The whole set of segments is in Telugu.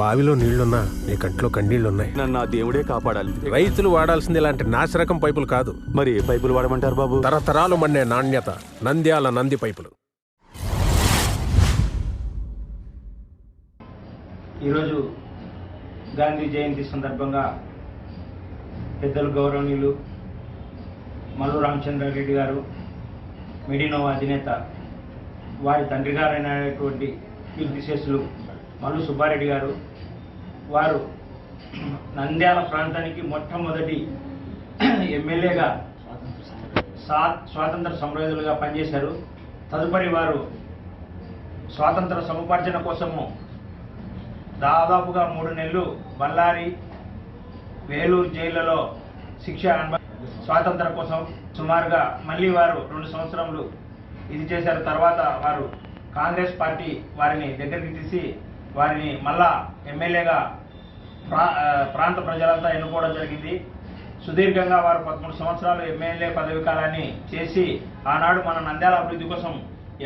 బావిలో నీళ్ళున్నా నీ కంట్లో కన్నీళ్ళున్నాయి. నన్ను ఆ దేవుడే కాపాడాలి. రైతులు వాడాల్సింది ఇలాంటి నాసిరకం పైపులు కాదు. మరి ఏ పైపులు వాడమంటారు బాబు? తరతరాలు మండే నాణ్యత నంద్యాల నంది పైపులు. ఈరోజు గాంధీ జయంతి సందర్భంగా పెద్దలు గౌరవనీయులు మల్లు రామచంద్రారెడ్డి గారు మెడినోవా అధినేత వారి తండ్రి గారైనటువంటి కీర్తిశేషులు మల్లు సుబ్బారెడ్డి గారు వారు నంద్యాల ప్రాంతానికి మొట్టమొదటి ఎమ్మెల్యేగా స్వా స్వాతంత్ర సమరయోధులుగా పనిచేశారు. తదుపరి వారు స్వాతంత్ర సముపార్జన కోసము దాదాపుగా మూడు నెలలు బళ్ళారి వేలూరు జైళ్ళలో శిక్ష స్వాతంత్ర కోసం సుమారుగా మళ్ళీ వారు రెండు సంవత్సరములు ఇది చేశారు. తర్వాత వారు కాంగ్రెస్ పార్టీ వారిని దగ్గరికి తీసి వారిని మళ్ళా ఎమ్మెల్యేగా ప్రా ప్రాంత ప్రజలంతా ఎన్నుకోవడం జరిగింది. సుదీర్ఘంగా వారు పదమూడు సంవత్సరాలు ఎమ్మెల్యే పదవి కాలాన్ని చేసి ఆనాడు మన నంద్యాల అభివృద్ధి కోసం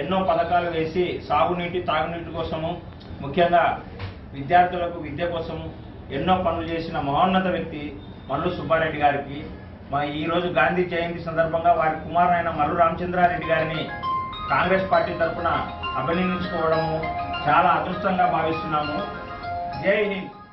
ఎన్నో పథకాలు వేసి సాగునీటి తాగునీటి కోసము ముఖ్యంగా విద్యార్థులకు విద్య కోసం ఎన్నో పనులు చేసిన మహోన్నత వ్యక్తి మల్లు సుబ్బారెడ్డి గారికి. మా ఈరోజు గాంధీ జయంతి సందర్భంగా వారి కుమారుడైన మల్లు రామచంద్రారెడ్డి గారిని కాంగ్రెస్ పార్టీ తరఫున అభినందించుకోవడము చాలా అదృష్టంగా భావిస్తున్నాము. జై హింద్.